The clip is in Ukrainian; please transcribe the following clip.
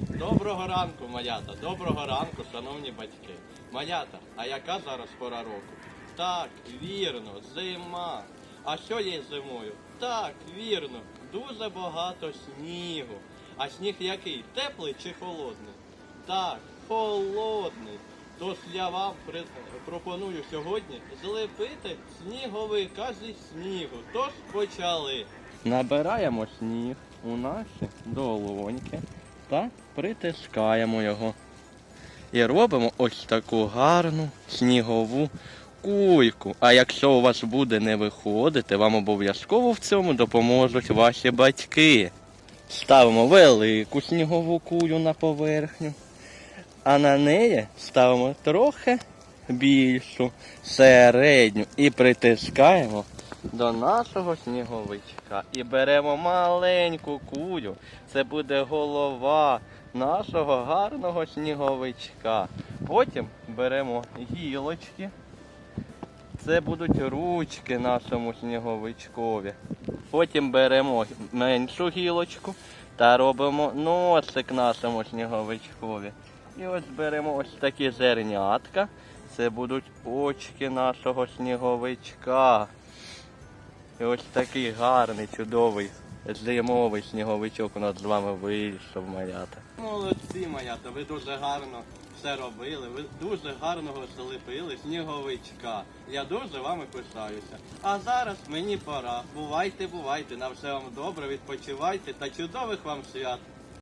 Доброго ранку, малята, доброго ранку, шановні батьки. Малята, а яка зараз пора року? Так, вірно, зима. А що є зимою? Так, вірно, дуже багато снігу. А сніг який? Теплий чи холодний? Так, холодний. Тож я вам пропоную сьогодні злепити сніговика зі снігу. Тож почали. Набираємо сніг у наші долоньки та притискаємо його. І робимо ось таку гарну снігову кульку. А якщо у вас буде не виходити, вам обов'язково в цьому допоможуть ваші батьки. Ставимо велику снігову кулю на поверхню, а на неї ставимо трохи більшу, середню і притискаємо до нашого сніговичка. І беремо маленьку кулю. Це буде голова нашого гарного сніговичка. Потім беремо гілочки. Це будуть ручки нашому сніговичкові. Потім беремо меншу гілочку та робимо носик нашому сніговичкові. І ось беремо ось такі зернятка. Це будуть очки нашого сніговичка. І ось такий гарний, чудовий зимовий сніговичок у нас з вами вийшов, малята. Молодці, малята, ви дуже гарно все робили, ви дуже гарного залепили сніговичка. Я дуже вами пишаюся. А зараз мені пора. Бувайте, бувайте, на все вам добре, відпочивайте та чудових вам свят.